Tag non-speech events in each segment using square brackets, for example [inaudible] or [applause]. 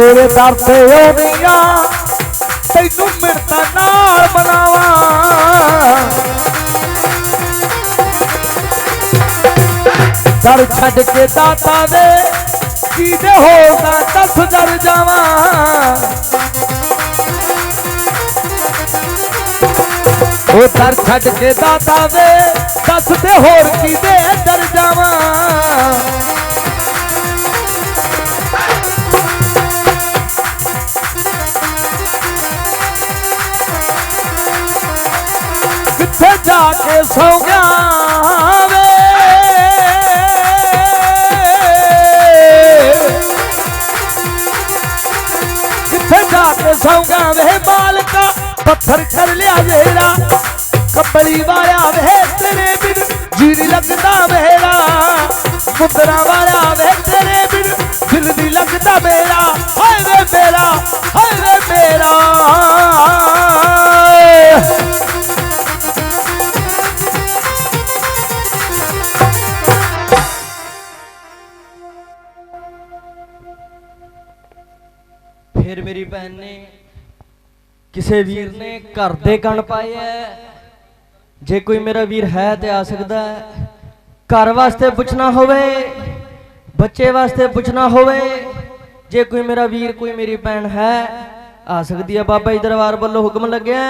ਤੇਰੇ ਦਰ ਤੇ ਆਉਂਦੀਆਂ, ਤੈਨੂੰ ਮਿੰਟਾਂ ਨਾਲ ਬਣਾਵਾਂ ਦਰ ਛੱਡ ਕੇ ਦਾਤਾ ਵੇ ਕਿਦੇ ਹੋਗਾ ਦਸ ਦਰ ਜਾਵਾਂ। ਉਹ ਦਰ ਛੱਡ ਕੇ ਦਾਤਾ ਵੇ ਦੱਸ ਤੇ ਹੋਰ ਕਿਦੇ ਦਰ ਜਾਵਾਂ। ਜਾ ਕੇ ਵੇ। ਕਿੱਥੇ ਜਾ ਕੇ ਸੌ ਗਿਆ ਵੇ ਮਾਲਕਾ, ਪੱਥਰ ਕਰ ਲਿਆ ਜੇਰਾ। ਕੱਪੜੀ ਵਾਲਿਆ ਵੇ ਤੇਰੇ ਬਿਨ ਜੀ ਲੱਗਦਾ ਵੇਰਾ ਮੁੰਦਰਾ ਵਾਲਿਆ ਵੇ ਤੇਰੇ ਬਿਨ, ਦਿਲ ਨਹੀਂ ਲੱਗਦਾ ਮੇਰਾ। ਹਾਏ ਵੇ ਮੇਰਾ, ਹਾਏ ਵੇ ਮੇਰਾ। ਮੇਰੀ ਭੈਣ ਨੇ ਕਿਸੇ ਵੀਰ ਨੇ ਘਰ ਦੇ ਕਣ ਪਾਏ ਐ। ਜੇ ਕੋਈ ਮੇਰਾ ਵੀਰ ਹੈ ਤੇ ਆ ਸਕਦਾ ਘਰ ਵਾਸਤੇ ਪੁੱਛਣਾ ਹੋਵੇ ਬੱਚੇ ਵਾਸਤੇ ਪੁੱਛਣਾ ਹੋਵੇ ਜੇ ਕੋਈ ਮੇਰਾ ਵੀਰ ਕੋਈ ਮੇਰੀ ਭੈਣ ਹੈ ਆ ਸਕਦੀ ਹੈ ਬਾਬਾ ਜੀ ਦਰਬਾਰ ਵੱਲੋਂ ਹੁਕਮ ਲੱਗਿਆ।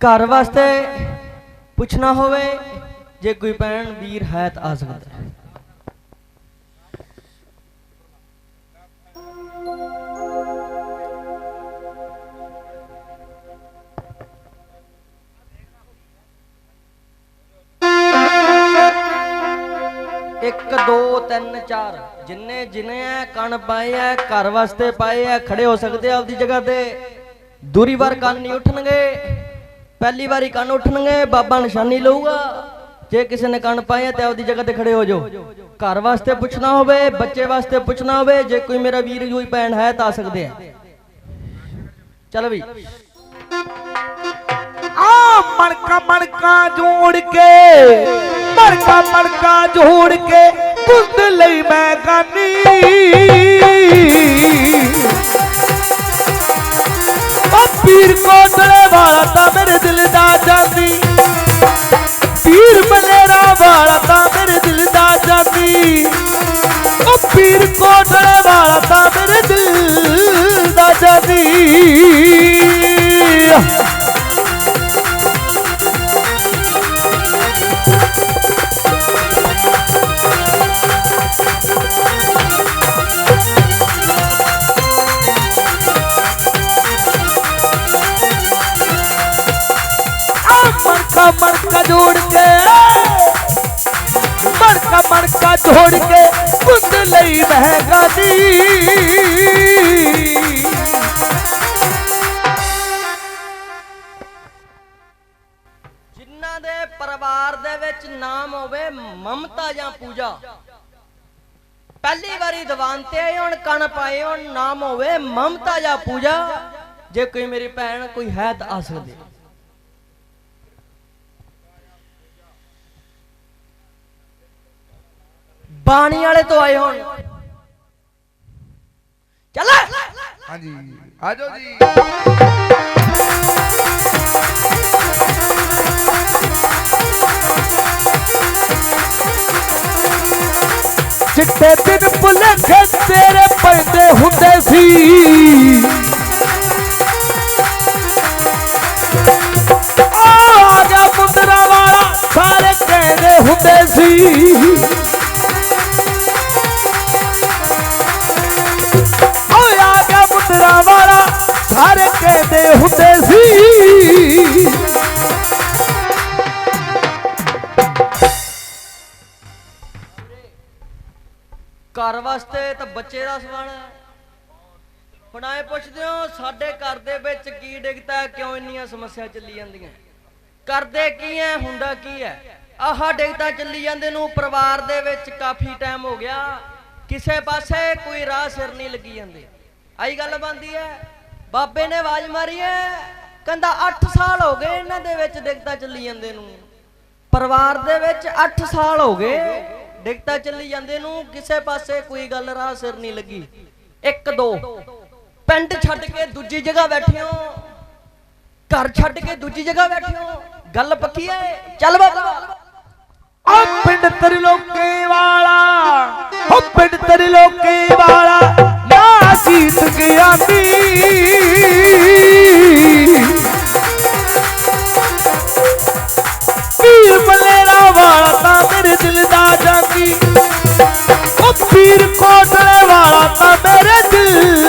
ਘਰ ਵਾਸਤੇ ਪੁੱਛਣਾ ਹੋਵੇ ਜੇ ਕੋਈ ਭੈਣ ਵੀਰ ਹੈ ਤਾਂ ਆ ਸਕਦਾ ਹੈ ਇੱਕ, ਦੋ, ਤਿੰਨ, ਚਾਰ। ਜਿੰਨੇ ਜਿਨੇ ਕਣ ਪਾਏ ਐ, ਘਰ ਵਾਸਤੇ ਪਾਏ ਐ, ਖੜੇ ਹੋ ਸਕਦੇ ਆ ਆਪਦੀ ਜਗ੍ਹਾ ਤੇ। ਦੂਰੀ ਵਾਰ ਕੰਨ ਨਹੀਂ ਉੱਠਣਗੇ। ਪਹਿਲੀ ਵਾਰੀ ਕੰਨ ਉੱਠਣਗੇ, ਬਾਬਾ ਨਿਸ਼ਾਨੀ ਲਊਗਾ। ਜੇ ਕਿਸੇ ਨੇ ਕੰਨ ਪਾਏ ਤੇ ਆਪਦੀ ਜਗ੍ਹਾ ਤੇ ਖੜੇ ਹੋ ਜਾਓ। ਘਰ ਵਾਸਤੇ ਪੁੱਛਣਾ ਹੋਵੇ, ਬੱਚੇ ਵਾਸਤੇ ਪੁੱਛਣਾ ਹੋਵੇ, ਜੇ ਕੋਈ ਮੇਰਾ ਵੀਰ ਕੋਈ ਭੈਣ ਹੈ ਤਾਂ ਆ ਸਕਦੇ ਆ ਚਲ ਵੀ। ਆ ਮਣਕਾ ਮਣਕਾ ਜੋੜ ਕੇ ਮਣਕਾ ਮੜਕਾ ਜੋੜ ਕੇ ਕੁੰਦ ਲਈ ਮੈਂ ਗਾਨੀ। ਉਹ ਪੀਰ ਕੋਟਲੇ ਵਾਲਾ ਤਾਂ ਮੇਰੇ ਦਿਲ ਦਾ ਜਾਂਦੀ ਪੀਰ ਬਲੇਰਾ ਵਾਲਾ ਤਾਂ ਮੇਰੇ ਦਿਲ ਦਾ ਜਾਂਦੀ ਉਹ ਪੀਰ ਕੋਟਲੇ ਵਾਲਾ ਤਾਂ ਮੇਰੇ ਦਿਲ ਦਾ ਜਾਂਦੀ ਜੋੜ ਕੇ ਮਣਕਾ ਮਣਕਾ ਜੋੜ ਕੇ ਕੁੰਦ ਲਈ ਮਹਿੰਗਾ ਦੀ। ਜਿਨ੍ਹਾਂ ਦੇ ਪਰਿਵਾਰ ਦੇ ਵਿੱਚ ਨਾਮ ਹੋਵੇ ਮਮਤਾ ਜਾਂ ਪੂਜਾ। ਪਹਿਲੀ ਵਾਰੀ ਦੀਵਾਨ ਤੇ ਆਏ ਹੁਣ, ਕਣ ਪਾਏ ਹੁਣ, ਨਾਮ ਹੋਵੇ ਮਮਤਾ ਜਾਂ ਪੂਜਾ। ਜੇ ਕੋਈ ਮੇਰੀ ਭੈਣ ਕੋਈ ਹੈ ਤਾਂ ਆ ਸਕਦੇ। ਬਾਣੀ ਵਾਲੇ ਤੋਂ ਆਏ ਹੁਣ। ਚੱਲ। ਹਾਂਜੀ। ਆਜੋ ਜੀ। ਚਿੱਟੇ ਦਿਨ ਭੁਲੇਖੇ ਤੇਰੇ ਪੈਂਦੇ ਹੁੰਦੇ ਸੀ। ਹੈ, ਸਮੱਸਿਆ ਚੱਲੀ ਜਾਂਦੀਆਂ। ਕਰਦੇ ਕੀ ਹੈ ਹੁੰਦਾ ਕੀ ਹੈ ਆਹ ਡਿੱਗਦਾ ਚੱਲੀ ਜਾਂਦੇ ਨੂੰ ਪਰਿਵਾਰ ਦੇ ਵਿੱਚ ਕਾਫੀ ਟਾਈਮ ਹੋ ਗਿਆ। ਕਿਸੇ ਪਾਸੇ ਕੋਈ ਰਾਹ ਸਿਰ ਨਹੀਂ ਲੱਗੀ ਜਾਂਦੇ। ਆਈ ਗੱਲ ਬੰਦੀ ਹੈ ਬਾਬੇ ਨੇ ਆਵਾਜ਼ ਮਾਰੀ ਹੈ ਕਹਿੰਦਾ 8 ਸਾਲ ਹੋ ਗਏ ਇਹਨਾਂ ਦੇ ਵਿੱਚ ਡਿੱਗਦਾ ਚੱਲੀ ਜਾਂਦੇ ਨੂੰ। ਪਰਿਵਾਰ ਦੇ ਵਿੱਚ 8 ਸਾਲ ਹੋ ਗਏ ਡਿਗਤਾ ਚੱਲੀ ਜਾਂਦੇ ਨੂੰ ਕਿਸੇ ਪਾਸੇ ਕੋਈ ਗੱਲ ਰਾਹ ਸਿਰ ਨਹੀਂ ਲੱਗੀ। 1 2 ਪਿੰਡ ਛੱਡ ਕੇ ਦੂਜੀ ਜਗ੍ਹਾ ਬੈਠੇ ਹੋ। ਘਰ ਛੱਡ ਕੇ ਦੂਜੀ ਜਗ੍ਹਾ ਬੈਠੇ ਹੋ। ਗੱਲ ਪੱਕੀ ਐ ਚੱਲ ਬਾਬਾ। ਆ ਪਿੰਡ ਤ੍ਰਿਲੋਕੇ ਵਾਲਾ। ਹੋ ਪਿੰਡ ਤ੍ਰਿਲੋਕੇ ਵਾਲਾ। ਨਾ ਜੀਤ ਗਿਆ ਨੀ ਪੀਰ ਮਲੇਰਾ ਵਾਲਾ ਤਾਂ ਮੇਰੇ ਦਿਲ ਦਾ ਜਾਂਦੀ ਉਹ ਪੀਰ ਕੋਟਲੇ ਵਾਲਾ ਤਾਂ ਮੇਰੇ ਦਿਲ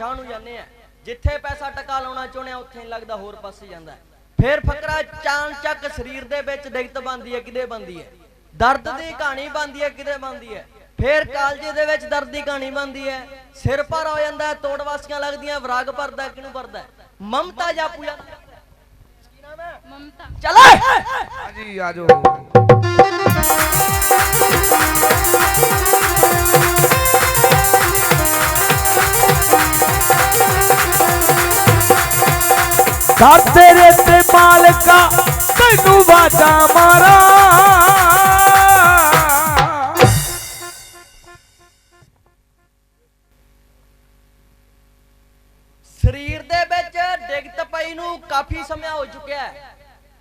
ਪਛਾਣ ਨੂੰ ਜਾਂਦੇ ਆ। ਜਿੱਥੇ ਪੈਸਾ ਟਕਾ ਲਾਉਣਾ ਚਾਹੁੰਦੇ ਆ ਉੱਥੇ ਨਹੀਂ ਲੱਗਦਾ ਹੋਰ ਪਾਸੇ ਜਾਂਦਾ। ਫਿਰ ਫਕਰਾ ਚਾਨ ਚੱਕ ਸਰੀਰ ਦੇ ਵਿੱਚ ਦਿੱਕਤ ਬੰਦੀ ਹੈ ਕਿਦੇ ਬੰਦੀ ਹੈ। ਦਰਦ ਦੀ ਕਹਾਣੀ ਬੰਦੀ ਹੈ ਕਿਦੇ ਬੰਦੀ ਹੈ। ਫਿਰ ਕਾਲਜੇ ਦੇ ਵਿੱਚ ਦਰਦ ਦੀ ਕਹਾਣੀ ਬੰਦੀ ਹੈ। ਸਿਰ ਭਰ ਹੋ ਜਾਂਦਾ ਤੋੜ ਵਾਸੀਆਂ ਲੱਗਦੀਆਂ ਵਿਰਾਗ ਭਰਦਾ ਕਿਹਨੂੰ ਭਰਦਾ? ਮਮਤਾ ਜਾਪੂ ਜਾਂਦਾ ਕੀ ਨਾਮ ਹੈ? ਮਮਤਾ। ਚੱਲ ਹਾਂਜੀ ਆਜੋ ਦਾ ਤੇਰੇ ਤੇ ਮਾਲਕਾ, ਤੈਨੂੰ ਵਾਜਾ ਮਾਰਾਂ। ਸਰੀਰ ਦੇ ਵਿੱਚ ਡਿਗਤ ਪਈ ਨੂੰ ਕਾਫੀ ਸਮਾਂ ਹੋ ਚੁੱਕਿਆ ਹੈ।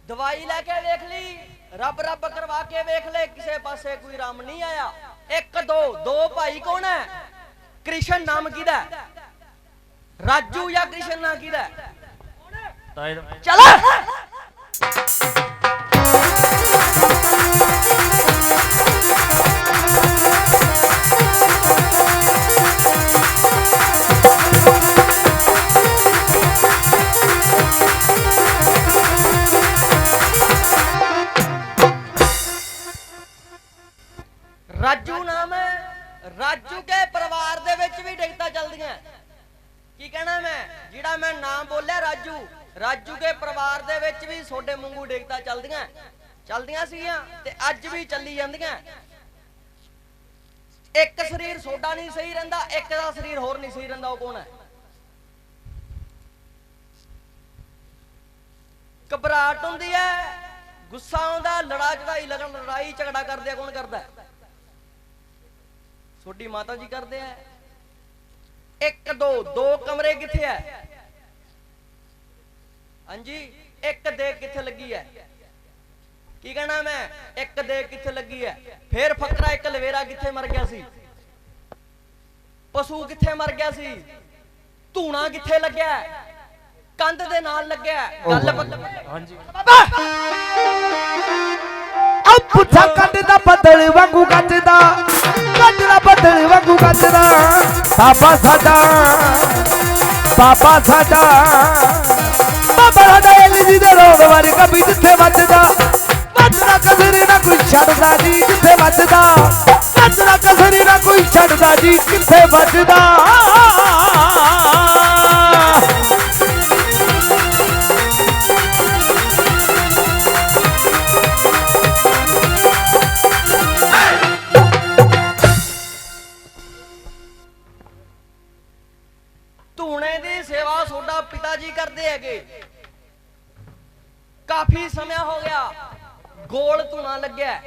ਦਵਾਈ ਲੈ ਕੇ ਵੇਖ ਲਈ, ਰੱਬ ਰੱਬ ਕਰਵਾ ਕੇ ਵੇਖ ਲੈ, ਕਿਸੇ ਪਾਸੇ ਕੋਈ ਰਾਮ ਨਹੀਂ ਆਇਆ। ਇੱਕ, ਦੋ ਦੋ ਭਾਈ ਕੌਣ ਹੈ? ਕ੍ਰਿਸ਼ਨ ਨਾਮ ਕਿਹਦਾ ਰਾਜੂ ਜਾਂ ਕ੍ਰਿਸ਼ਨ ਨਾਮ ਕਿਹਦਾ ਹੈ? ਚੱਲ [laughs] ਹੋਰ ਉਹ ਕੌਣ ਹੈ? ਘਬਰਾਹਟ ਹੁੰਦੀ ਹੈ, ਗੁੱਸਾ ਆਉਂਦਾ ਲੜਾ ਚੜਾਈ ਲਗਣ ਲੜਾਈ, ਝਗੜਾ ਕਰਦੇ ਆ, ਕੌਣ ਕਰਦਾ ਹੈ? ਤੁਹਾਡੀ ਮਾਤਾ ਜੀ ਕਰਦੇ ਆ। ਇੱਕ, ਦੋ ਦੋ ਕਮਰੇ ਕਿੱਥੇ ਐ ਹਾਂਜੀ, ਇੱਕ ਦੇ ਕਿੱਥੇ ਲੱਗੀ ਐ ਕੀ ਕਹਿਣਾ ਮੈਂ? ਇੱਕ ਦੇ ਕਿੱਥੇ ਲੱਗੀ ਐ ਫੇਰ ਫਕਰਾ ਇੱਕ ਲਵੇਰਾ ਕਿੱਥੇ ਮਰ ਗਿਆ ਸੀ? ਪਸ਼ੂ ਕਿੱਥੇ ਮਰ ਗਿਆ ਸੀ? ਧੂਣਾ ਕਿੱਥੇ ਲੱਗਿਆ? ਕੰਧ ਦੇ ਨਾਲ ਲੱਗਿਆ। ਗੱਲ ਹਾਂਜੀ। ਆ ਪੁੱਛਾ ਕੱਢਦਾ ਬੱਦਲ ਵਾਂਗੂ ਗੱਜਦਾ ਕੱਢਦਾ ਬੱਦਲ ਵਾਂਗੂ ਗੱਜਦਾ ਬਾਬਾ ਸਾਡਾ ਬਾਬਾ ਸਾਡਾ। ਬਾਬਾ ਸਾਡਾ ਜੀ ਦੇ ਰੋਗ ਵਾਰੀ ਕਭੀ ਜਿੱਥੇ ਵੱਜਦਾ। ਵੱਜਦਾ ਕਸਰੀ ਨਾ ਕੋਈ ਛੱਡਦਾ ਜੀ, ਕਿੱਥੇ ਵੱਜਦਾ? ਵੱਜਦਾ ਕਸਰੀ ਨਾ ਕੋਈ ਛੱਡਦਾ ਜੀ, ਕਿੱਥੇ ਵੱਜਦਾ? ਗੋਲ ਧੂਣਾ ਲੱਗਿਆ।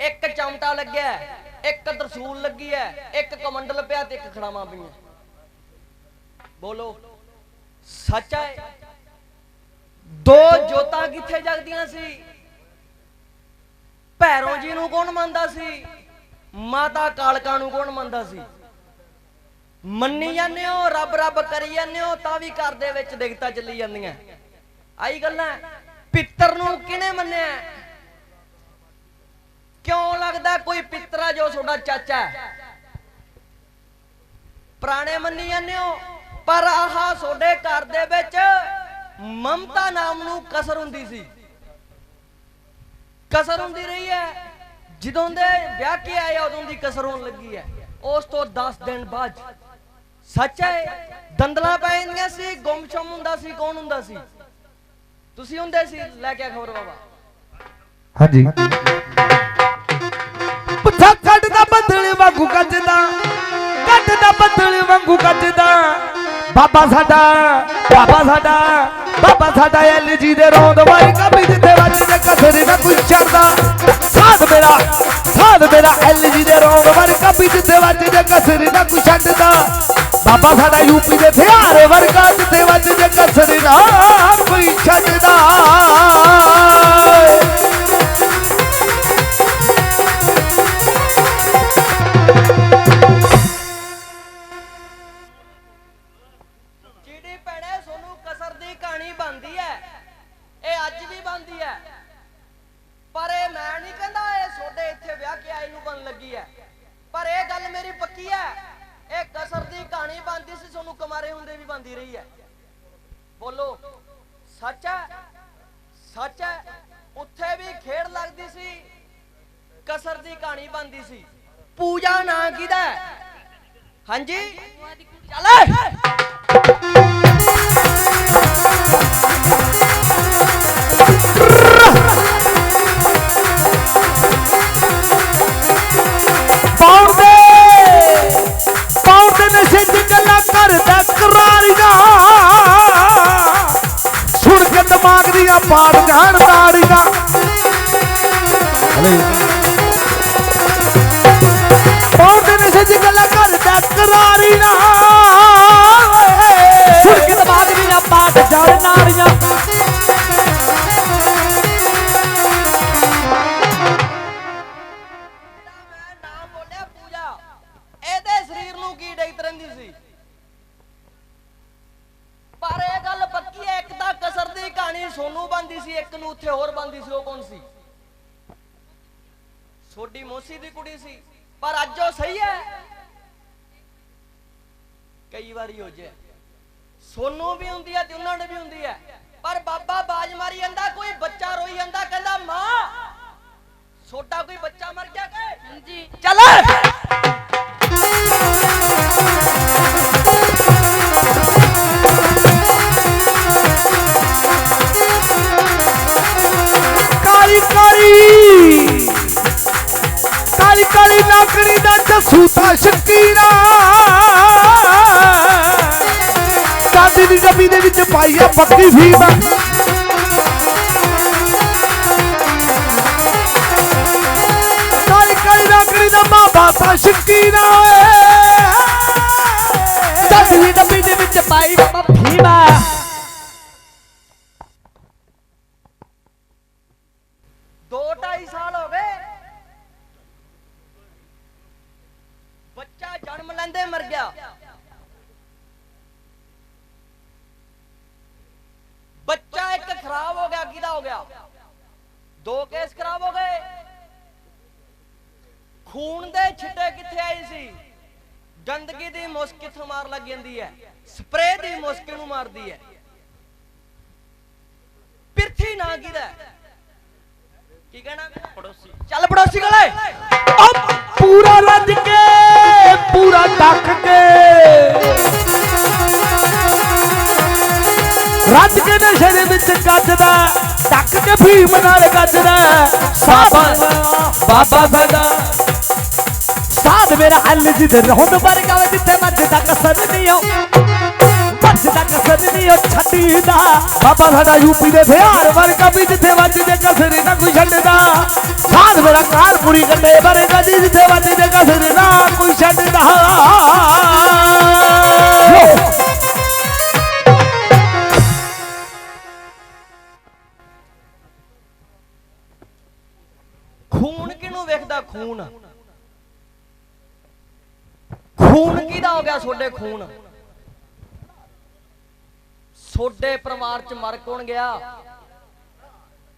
ਇੱਕ ਚਮਟਾ ਲੱਗਿਆ, ਇੱਕ ਦਰਸੂਲ ਲੱਗੀ ਹੈ ਇੱਕ ਕਮੰਡਲ ਪਿਆ ਤੇ ਇੱਕ ਖੜਾਵਾਂ ਪਈਆਂ। ਬੋਲੋ, ਸੱਚ ਹੈ ਦੋ ਜੋਤਾਂ ਕਿੱਥੇ ਜਗਦੀਆਂ ਸੀ? ਭੈਰੋ ਜੀ ਨੂੰ ਕੌਣ ਮੰਨਦਾ ਸੀ? ਮਾਤਾ ਕਾਲਕਾ ਨੂੰ ਕੌਣ ਮੰਨਦਾ ਸੀ? ਮੰਨੀ ਜਾਂਦੇ ਹੋ, ਰੱਬ ਰੱਬ ਕਰੀ ਜਾਂਦੇ ਹੋ, ਤਾਂ ਵੀ ਘਰ ਦੇ ਵਿੱਚ ਦਿੱਕਤਾਂ ਚੱਲੀ ਜਾਂਦੀਆਂ। ਆਈ ਗੱਲਾਂ ਪਿੱਤਰ ਨੂੰ ਕਿਹਨੇ ਮੰਨਿਆ? ਕਿਉਂ ਲੱਗਦਾ ਕੋਈ ਪਿੱਤਰਾ ਜੋ ਤੁਹਾਡਾ ਚਾਚਾ ਹੈ? ਪੁਰਾਣੇ ਮੰਨੀ ਜਾਂਦੇ ਹੋ, ਪਰ ਆਹ ਤੁਹਾਡੇ ਘਰ ਦੇ ਵਿੱਚ ਮਮਤਾ ਨਾਮ ਨੂੰ ਕਸਰ ਹੁੰਦੀ ਸੀ। ਕਸਰ ਹੁੰਦੀ ਰਹੀ ਹੈ। ਜਦੋਂ ਦੇ ਵਿਆਹ ਕੇ ਆਏ, ਉਦੋਂ ਦੀ ਕਸਰ ਹੋਣ ਲੱਗੀ ਹੈ। ਉਸ ਤੋਂ 10 ਦਿਨ ਬਾਅਦ ਸੱਚ ਹੈ, ਦੰਦਲਾਂ ਪੈ ਜਾਂਦੀਆਂ ਸੀ, ਗੁੰਮਸ਼ਮ ਹੁੰਦਾ ਸੀ, ਕੌਣ ਹੁੰਦਾ ਸੀ? ਤੁਸੀਂ ਹੁੰਦੇ ਸੀ, ਲੈ ਕੇ ਆ ਖਬਰ ਬਾਬਾ। ਹਾਂਜੀ। ਮਿੱਠਾ ਬੱਦਲ ਵਾਂਗੂ ਗੱਜਦਾ ਕੱਢਦਾ ਬੱਦਲ ਵਾਂਗੂ ਗੱਜਦਾ ਬਾਬਾ ਸਾਡਾ ਬਾਬਾ ਸਾਡਾ ਬਾਬਾ ਸਾਡਾ ਐਲਜੀ ਦੇ ਰੌਂਦ ਵਾਰੀ ਕਬੀ ਜਿੱਥੇ ਵੱਜਦੇ ਕਸਰ ਨਾ ਕੋਈ ਛੱਡਦਾ ਸਾਧ ਮੇਰਾ ਸਾਧ ਮੇਰਾ ਐਲਜੀ ਦੇ ਰੌਂਦ ਵਾਰੀ ਕਬੀ ਜਿੱਥੇ ਵੱਜਦੇ ਕਸਰ ਨਾ ਕੋਈ ਛੱਡਦਾ। ਬਾਬਾ ਸਾਡਾ ਯੂਪੀ ਦੇ ਹਥਿਆਰ ਵਰਗਾ ਜਿੱਥੇ ਵੱਜਦੇ ਕਸਰ ਨਾ ਕੋਈ ਛੱਡਦਾ। ਦਿਮਾਗ ਦੀਆਂ ਪਾੜ ਮੋਸੀ ਦੀ ਕੁੜੀ ਸੀ ਪਰ ਅੱਜ ਉਹ ਸਹੀ ਹੈ। ਕਈ ਵਾਰੀ ਹੋ ਜੇ ਸੋਨੂੰ ਵੀ ਹੁੰਦੀ ਹੈ ਤੇ ਉਹਨਾਂ ਨੂੰ ਵੀ ਹੁੰਦੀ ਹੈ ਪਰ ਬਾਬਾ ਬਾਜ ਮਾਰੀ ਜਾਂਦਾ ਕੋਈ ਬੱਚਾ ਰੋਈ ਜਾਂਦਾ ਕਹਿੰਦਾ ਮਾਂ ਛੋਟਾ ਕੋਈ ਬੱਚਾ ਮਰ ਗਿਆ ਕਿ? ਹਾਂਜੀ। ਚੱਲ ਕਾਲੀ ਕਾਲੀ। ਕਾਲੀ ਕਾਲੀ ਨਾਕੜੀ ਦਾ ਜਸੂ ਤਾਂ ਸ਼ਕੀਰਾ। ਕਾਦੀ ਦੀ ਡੱਬੀ ਦੇ ਵਿੱਚ ਪਾਈ ਆ ਪੱਕੀ ਫੀਮ ਕਾਲੀ ਕਾਲੀ ਨਾਕੜੀ ਦਾ ਬਾਬਾ ਤਾਂ ਸ਼ਕੀਰਾ ਦਾਦੀ ਦੀ ਡੱਬੀ ਦੇ ਵਿੱਚ ਪਾਈ ਪੱਕੀ ਫੀਮ ਦੋ ਢਾਈ ਸਾਲ ਹੋ ਗਏ ਬੱਚਾ ਜਨਮ ਲੈਂਦੇ ਮਰ ਗਿਆ ਬੱਚਾ ਇੱਕ ਖਰਾਬ ਹੋ ਗਿਆ ਕਿਹਦਾ ਹੋ ਗਿਆ ਦੋ ਕੇਸ ਖਰਾਬ ਹੋ ਗਏ ਖੂਨ ਦੇ ਛਿੱਟੇ ਸੀ ਗੰਦਗੀ ਦੀ ਮੁਸਕ ਕਿੱਥੋਂ ਮਾਰ ਲੱਗ ਜਾਂਦੀ ਹੈ? ਸਪਰੇਅ ਦੀ ਮੁਸਕ ਨੂੰ ਮਾਰਦੀ ਹੈ। ਪਿਰਥੀ ਨਾ ਕਿਹਦਾ ਹੈ? ਕੀ ਕਹਿਣਾ? ਪੜੋਸੀ। ਚੱਲ ਪੜੋਸੀ ਕੋਲੇ। ਉਹ ਪੂਰਾ ਰੱਜ ਕੇ ਪੂਰਾ ਡੱਕ ਕੇ। ਰੱਜ ਕੇ ਨਸ਼ੇ ਦੇ ਵਿੱਚ ਗੱਜਦਾ ਡੱਕ ਕੇ ਫੀਮ ਨਾਲ ਗੱਜਦਾ। ਬਾਬਾ ਬਾਬਾ ਸਾਡਾ। ਸਾਧ ਮੇਰਾ ਅੱਲ ਜੀ ਦੇ ਵਰਗਾ ਵੇ ਜਿੱਥੇ ਮੱਝਦਾ ਕਸਰ ਨਹੀਂ ਆਉ ਮੱਝਦਾ ਕਸਰ ਨਹੀਂ ਉਹ ਛੱਡੀਦਾ ਬਾਬਾ ਸਾਡਾ ਯੂਪੀ ਦੇ ਹਥਿਆਰ ਵਰਗਾ ਵੀ ਜਿੱਥੇ ਵੱਜਦੇ ਕਸਰ ਨਾ ਕੋਈ ਛੱਡਦਾ। ਸਾਧ ਮੇਰਾ ਕਾਲਪੁਰੀ ਕੰਡੇ ਵਰਗਾ ਜੀ ਜਿੱਥੇ ਵੱਜਦੇ ਕਸਰ ਨਾ ਕੋਈ ਛੱਡਦਾ। ਖੂਨ ਕਿਹਨੂੰ ਵੇਖਦਾ? ਖੂਨ। ਖੂਨ ਕਿਹਦਾ ਹੋ ਗਿਆ ਤੁਹਾਡੇ ਖੂਨ? ਤੁਹਾਡੇ ਪਰਿਵਾਰ ਚ ਮਰ ਕੌਣ ਗਿਆ?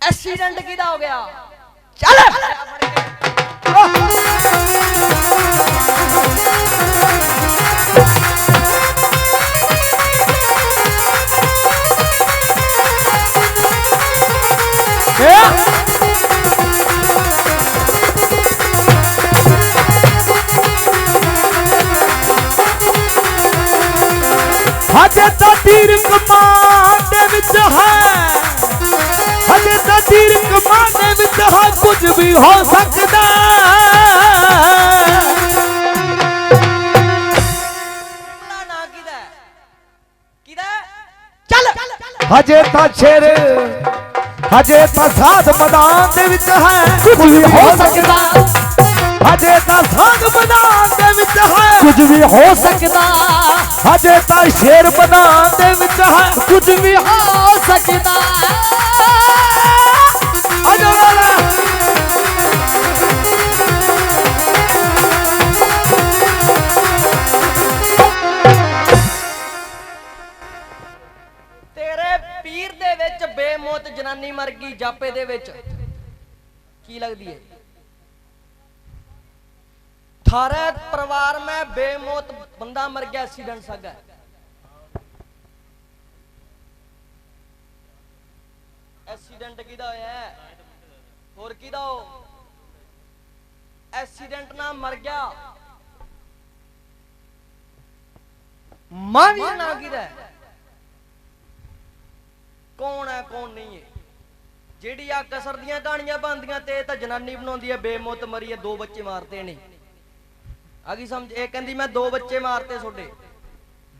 ਐਕਸੀਡੈਂਟ ਕਿਹਦਾ ਹੋ ਗਿਆ? ਚੱਲ! ਹਜੇ ਤਾਂ ਤੀਰ ਕਮਾਨ ਦੇ ਵਿੱਚ ਹੈ। ਹਜੇ ਤਾਂ ਤੀਰ ਕਮਾਨ ਦੇ ਵਿੱਚ ਹੈ ਕੁਝ ਵੀ ਹੋ ਸਕਦਾ ਹਜੇ ਤਾਂ ਸ਼ੇਰ ਹਜੇ ਤਾਂ ਸਾਧ ਮੈਦਾਨ ਦੇ ਵਿੱਚ ਹੈ। ਕੁਝ ਵੀ ਹੋ ਸਕਦਾ। ਹਜੇ ਤਾਂ ਸਾਧ ਮੈਦਾਨ ਦੇ ਵਿੱਚ ਹੈ। ਕੁਝ ਵੀ ਹੋ ਸਕਦਾ। ਹਜੇ ਤਾਂ ਸ਼ੇਰ ਮੈਦਾਨ ਦੇ ਵਿੱਚ ਹੈ। ਕੁਝ ਵੀ ਹੋ ਸਕਦਾ। ਅਜੋ ਵਾਲਾ ਤੇਰੇ ਪੀਰ ਦੇ ਵਿੱਚ ਬੇਮੌਤ ਜਨਾਨੀ ਮਰ ਗਈ ਜਾਪੇ ਦੇ ਵਿੱਚ। ਕੀ ਲੱਗਦੀ ਹੈ? ਥਾਰੇ ਪਰਿਵਾਰ ਮੈਂ ਬੇਮੌਤ, ਬੰਦਾ ਮਰ ਗਿਆ ਐਕਸੀਡੈਂਟ ਸਗਾ। ਐਕਸੀਡੈਂਟ ਕਿਹਦਾ ਹੋਇਆ? ਹੋਰ ਕਿਹਦਾ ਹੋ? ਐਕਸੀਡੈਂਟ ਨਾਲ ਮਰ ਗਿਆ। ਮਾਂ ਵੀ ਨਾ ਕਿਹਦਾ ਕੌਣ ਹੈ, ਕੌਣ ਨਹੀਂ ਹੈ? ਜਿਹੜੀ ਆ ਕਸਰ ਦੀਆਂ ਕਹਾਣੀਆਂ ਬਣਦੀਆਂ ਤੇ ਤਾਂ ਜਨਾਨੀ ਬਣਾਉਂਦੀ ਹੈ, ਬੇਮੌਤ ਮਰੀ ਹੈ, ਦੋ ਬੱਚੇ ਮਾਰਤੇ ਨੇ। ਆ ਗਈ ਸਮਝ, ਇਹ ਕਹਿੰਦੀ ਮੈਂ ਦੋ ਬੱਚੇ ਮਾਰਤੇ ਤੁਹਾਡੇ।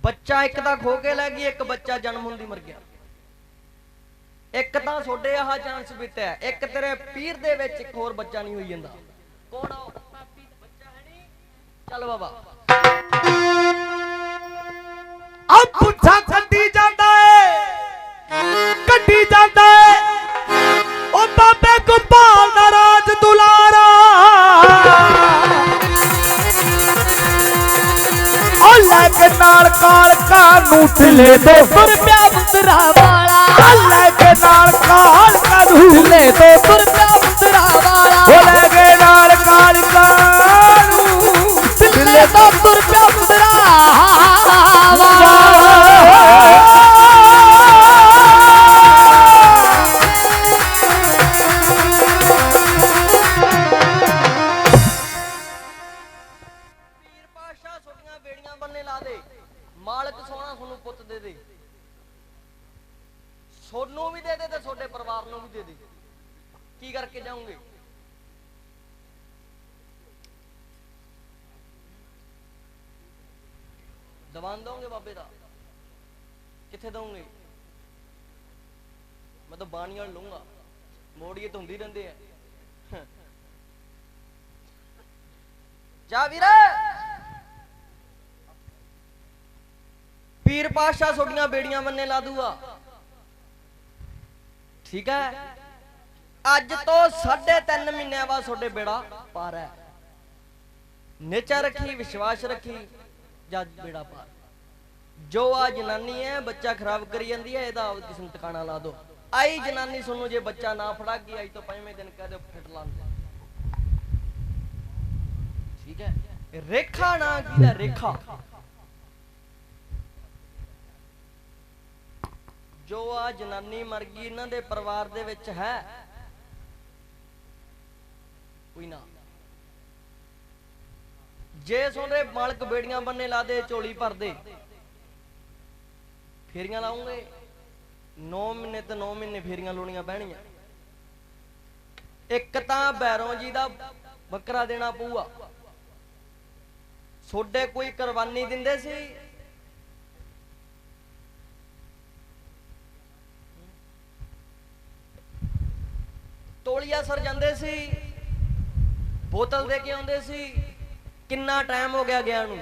ਬੱਚਾ ਇੱਕ ਤਾਂ ਖੋ ਕੇ ਲੈ ਗਈ, ਇੱਕ ਬੱਚਾ ਜਨਮ ਹੁੰਦੀ ਮਰ ਗਿਆ। ਇੱਕ ਤਾਂ ਤੁਹਾਡੇ ਆਹ ਚਾਂਸ ਬਿੱਟਿਆ ਇੱਕ ਤੇਰੇ ਪੀਰ ਦੇ ਵਿੱਚ ਇੱਕ ਹੋਰ ਬੱਚਾ ਨਹੀਂ ਹੋਈ ਜਾਂਦਾ। ਕੌਣ ਆ ਬੱਚਾ ਹੈ ਨਹੀਂ ਚੱਲ ਬਾਬਾ। ਆ ਪੁੱਛਾ ਕੱਢੀ ਜਾਂਦਾ ਏ। ਕੱਢੀ ਜਾਂਦਾ ਏ। ਉਹ ਬਾਬੇ ਗੋਪਾਲ ਦਾ ਕੇ ਨਾਲ ਕਾਲਕਾ ਨੂੰ ਢਿਲੇ ਤੋਂ ਤੁਰ ਪਿਆ ਮੁੰਦਰਾ ਵਾਲਾ। ਲੈ ਕੇ ਨਾਲ ਕਾਲਕਾ ਨੂੰ ਢਿੱਲੇ ਤੋਂ ਤੁਰ ਪਿਆ ਮੁੰਦਰਾ ਵਾਲਾ। ਉਹ ਲੈ ਕੇ ਨਾਲ ਕਾਲਕਾ ਨੂੰ ਢਿੱਲੇ ਤੋਂ ਤੁਰ ਪਿਆ ਮੁੰਦਰਾ ਵਾਲਾ। ਮੋੜੀਏ ਰਹਿੰਦੇ ਆ। ਜਾ ਵੀਰ। ਪੀਰ ਪਾਸ਼ਾ ਛੋਟੀਆਂ ਬੇੜੀਆਂ ਬੰਨੇ ਲਾ ਦੂਗਾ ਠੀਕ ਹੈ? ਅੱਜ ਤੋਂ 3.5 ਮਹੀਨਿਆਂ ਬਾਅਦ ਤੁਹਾਡੇ ਬੇੜਾ ਪਾਰ ਹੈ। ਨੇਚਾ ਰੱਖੀ, ਵਿਸ਼ਵਾਸ ਰੱਖੀ ਜਦ ਬੇੜਾ ਪਾਰ। ਜੋ ਆ ਜਨਾਨੀ ਹੈ, ਬੱਚਾ ਖਰਾਬ ਕਰੀ ਜਾਂਦੀ ਹੈ, ਇਹਦਾ ਕਿਸੇ ਨੂੰ ਟਿਕਾਣਾ ਲਾ ਦਿਓ ਆਈ ਜਨਾਨੀ ਤੁਹਾਨੂੰ ਜੇ ਬੱਚਾ ਨਾ ਫੜਾ ਗਈ ਅੱਜ ਤੋਂ ਪੰਜਵੇਂ ਦਿਨ ਕਹਿ ਦਿਓ ਫਿੱਟ ਠੀਕ ਹੈ? ਰੇਖਾ ਨਾ ਕਿਹਦਾ ਰੇਖਾ? ਜੋ ਆ ਜਨਾਨੀ ਮਰ ਗਈ, ਇਹਨਾਂ ਦੇ ਪਰਿਵਾਰ ਦੇ ਵਿੱਚ ਹੈ? ਕੋਈ ਨਾ। ਜੇ ਸੋਨੇ ਮਾਲਕ ਬੇੜੀਆਂ ਬੰਨੇ ਲਾ ਦੇ, ਝੋਲੀ ਭਰ ਦੇ। ਫੇਰੀਆਂ ਲਾਉਂਗੇ। 9 ਮਹੀਨੇ ਤੇ 9 ਮਹੀਨੇ ਫੇਰੀਆਂ ਲੋਣੀਆਂ ਬਹਿਣੀਆਂ ਇੱਕ ਤਾਂ ਬੈਰੋਂ ਜੀ ਦਾ ਬੱਕਰਾ ਦੇਣਾ ਪਊਗਾ। ਛੋਡੇ ਕੋਈ ਕੁਰਬਾਨੀ ਦਿੰਦੇ ਸੀ? ਤੋਲੀਆ ਸਰ ਜਾਂਦੇ ਸੀ? ਬੋਤਲ ਦੇ ਕੇ ਆਉਂਦੇ ਸੀ? ਕਿੰਨਾ ਟਾਈਮ ਹੋ ਗਿਆ ਗਿਆ ਨੂੰ?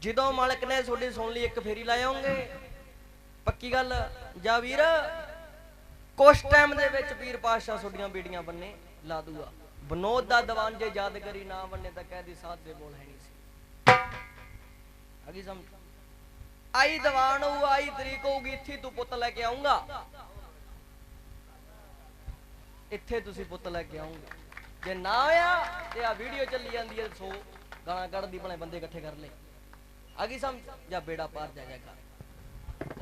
ਜਦੋਂ ਮਾਲਕ ਨੇ ਤੁਹਾਡੀ ਸੁਣ ਲਈ, ਇੱਕ ਫੇਰੀ ਲਾਇਓਗੇ ਪੱਕੀ ਗੱਲ। ਜਾ ਵੀਰ, ਕੁਛ ਟਾਈਮ ਦੇ ਵਿੱਚ ਪੀਰ ਪਾਸ਼ਾ ਤੁਹਾਡੀਆਂ ਬੇੜੀਆਂ ਬੰਨੇ, ਲਾ ਦੂਗਾ। ਬਨੋਦ ਦਾ ਦੀਵਾਨ ਜੇ ਯਾਦ ਕਰੀ ਨਾ ਬੰਨੇ ਤਾਂ ਕਹਿ ਦੀ ਸਾਥ ਦੇ ਬੋਲ ਹੈ ਨਹੀਂ ਸੀ। ਅਗੀ ਸਮਝ? ਆਈ ਦੀਵਾਨ ਹੋਊ, ਆਈ ਤਰੀਕ ਹੋਊਗੀ, ਇੱਥੇ ਤੂੰ ਪੁੱਤ ਲੈ ਕੇ ਆਉਂਗਾ ਇੱਥੇ ਤੁਸੀਂ ਪੁੱਤ ਲੈ ਕੇ ਆਉਂਗੇ ਜੇ ਨਾ ਹੋਇਆ ਤੇ ਆ ਵੀਡੀਓ ਚੱਲੀ ਜਾਂਦੀ ਹੈ, ਸੋ ਗਾਲਾਂ ਕੱਢਦੀ, ਭਲੇ ਬੰਦੇ ਇਕੱਠੇ ਕਰ ਲੈ ਅਗੀ ਸਮਝ? ਜਾਂ ਬੇੜਾ ਪਾਰ ਜਾ ਜਾਏਗਾ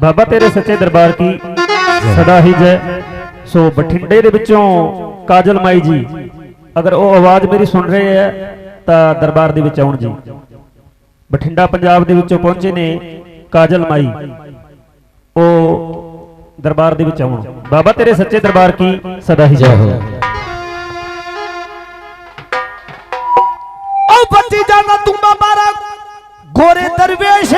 ਬਾਬਾ ਤੇਰੇ ਸੱਚੇ ਦਰਬਾਰ ਕੀ? ਸਦਾ ਹੀ ਜੈ। ਸੋ ਬਠਿੰਡੇ ਦੇ ਵਿੱਚੋਂ ਕਾਜਲ ਮਾਈ ਜੀ, ਅਗਰ ਉਹ ਆਵਾਜ਼ ਮੇਰੀ ਸੁਣ ਰਹੇ ਹੈ ਤਾਂ ਦਰਬਾਰ ਦੇ ਵਿੱਚ ਆਉਣ ਜੀ। ਬਠਿੰਡਾ, ਪੰਜਾਬ ਦੇ ਵਿੱਚੋਂ ਪਹੁੰਚੇ ਨੇ ਕਾਜਲ ਮਾਈ। ਉਹ ਦਰਬਾਰ ਦੇ ਵਿੱਚ ਆਉਣ। ਬਾਬਾ ਤੇਰੇ ਸੱਚੇ ਦਰਬਾਰ ਕੀ? ਸਦਾ ਹੀ ਜੈ। ਹੋ ਉਹ ਬੱਤੀ ਜਾਣਾ ਤੂੰ ਬਾਬਾ ਗੋਰੇ ਦਰਵੇਸ਼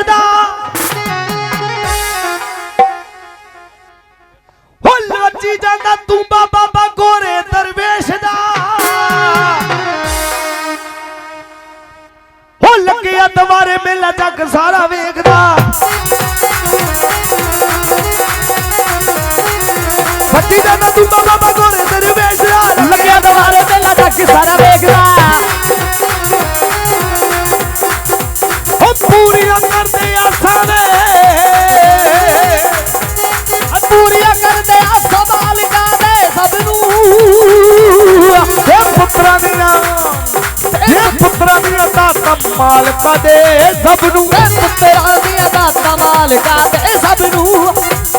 ਮਾਲਕਾ ਦੇ ਸਭ ਨੂੰ ਤੇ ਪੁੱਤਰਾਂ ਦੀਆਂ ਦਾਤਾਂ ਮਾਲਕਾ ਤੇ ਸਭ ਨੂੰ।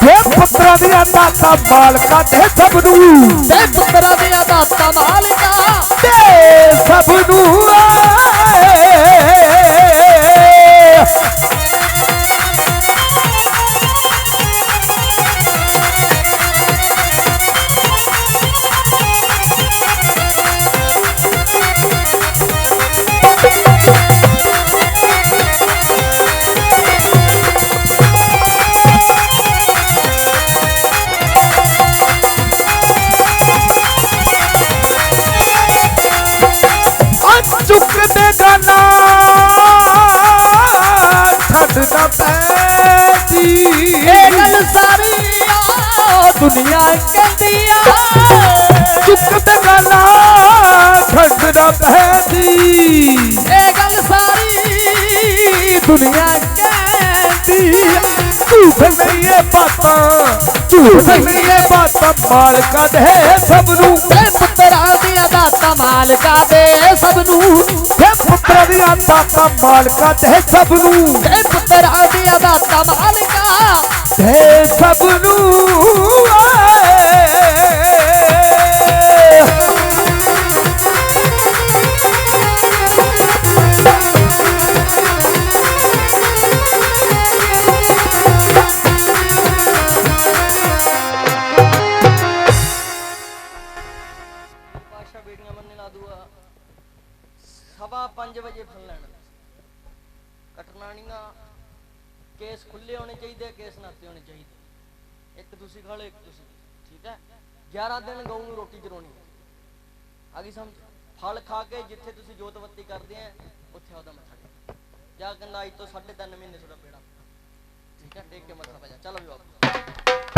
ਇਹ ਪੁੱਤਰਾਂ ਦੀਆਂ ਦਾਤਾਂ ਮਾਲਕਾ ਦੇ ਸਭ ਨੂੰ। ਤੇ ਪੁੱਤਰਾਂ ਦੀਆਂ ਦਾਤਾਂ ਮਾਲਕਾ ਤੇ ਸਭ ਨੂੰ। ਦੁਨੀਆ ਕਹਿੰਦੀ ਆ ਚੁੱਕ ਦੇ ਗਾਨਾ ਨਾ ਪੈਦੀ ਇਹ ਗੱਲ ਸਾਰੀ ਦੁਨੀਆ ਕਹਿੰਦੀ ਝੂਠ ਨਹੀਂ ਇਹ ਬਾਤਾਂ ਝੂਠ ਨਹੀਂ ਇਹ ਬਾਤਾਂ ਮਾਲਕਾ ਦੇ ਸਭ ਨੂੰ। ਤੇ ਪੁੱਤਰਾਂ ਦੀਆਂ ਦਾਤਾਂ ਮਾਲਕਾ ਦੇ ਸਭ ਨੂੰ। ਇਹ ਪੁੱਤਰਾਂ ਦੀਆਂ ਦਾਤਾਂ ਮਾਲਕਾ ਦੇ ਸਭ ਨੂੰ। ਤੇ ਪੁੱਤਰਾਂ ਦੀਆਂ ਦਾਤਾਂ ਮਾਲਕਾ ਤੇ ਸਭ ਨੂੰ। ਫਲ ਖਾ ਕੇ ਜਿੱਥੇ ਤੁਸੀਂ ਜੋਤ ਬੱਤੀ ਕਰਦੇ ਆ, ਉੱਥੇ ਉਹਦਾ ਮੱਥਾ ਟੇਕ। ਜਾ ਕਹਿੰਦਾ ਅੱਜ ਤੋਂ 3.5 ਮਹੀਨੇ ਤੁਹਾਡਾ ਪੇੜਾ ਠੀਕ ਹੈ? ਟੇਕ ਕੇ ਮੱਥਾ ਪੈ ਜਾ। ਚਲੋ ਵੀ ਬਾਬੂ